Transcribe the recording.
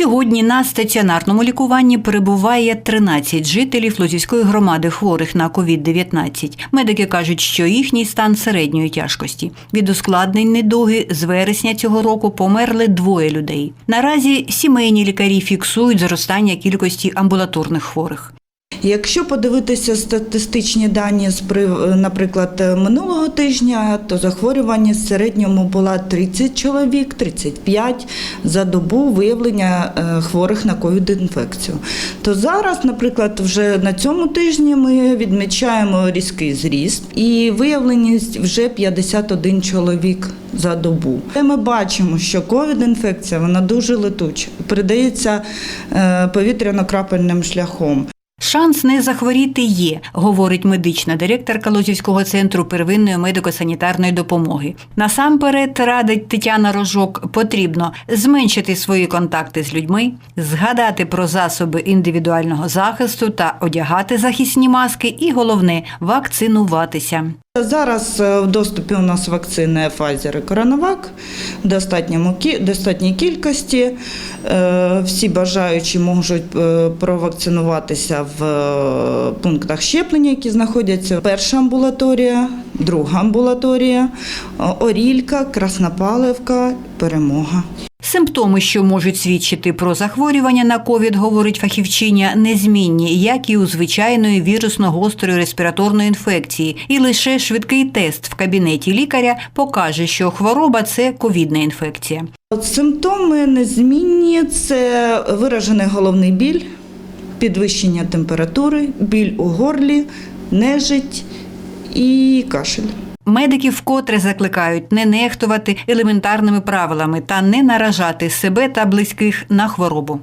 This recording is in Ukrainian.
Сьогодні на стаціонарному лікуванні перебуває 13 жителів Лозівської громади хворих на COVID-19. Медики кажуть, що їхній стан середньої тяжкості. Від ускладнень недуги з вересня цього року померли двоє людей. Наразі сімейні лікарі фіксують зростання кількості амбулаторних хворих. Якщо подивитися статистичні дані з прив- наприклад, минулого тижня, то захворюваність в середньому була 30 чоловік, 35 за добу виявлення е, хворих на ковід-інфекцію. То зараз, наприклад, вже на цьому тижні ми відмічаємо різкий зріст і виявленість вже 51 чоловік за добу. Ми бачимо, що ковід-інфекція вона дуже летуча, передається е, повітряно-крапельним шляхом. Шанс не захворіти є, говорить медична директорка Лозівського центру первинної медико-санітарної допомоги. Насамперед радить Тетяна Рожок, потрібно зменшити свої контакти з людьми, згадати про засоби індивідуального захисту та одягати захисні маски, і головне вакцинуватися. Зараз е, в доступі у нас вакцини Pfizer і CoronaVac в достатній кількості. Е, Всі бажаючі можуть е, провакцинуватися в пунктах щеплення, які знаходяться. Перша амбулаторія, друга амбулаторія, Орілька, Краснопалевка, Перемога. Симптоми, що можуть свідчити про захворювання на ковід, говорить фахівчиня, незмінні, як і у звичайної вірусно-гострої респіраторної інфекції. І лише швидкий тест в кабінеті лікаря покаже, що хвороба це ковідна інфекція. Симптоми незмінні це виражений головний біль, підвищення температури, біль у горлі, нежить і кашель. Медики вкотре закликають не нехтувати елементарними правилами та не наражати себе та близьких на хворобу.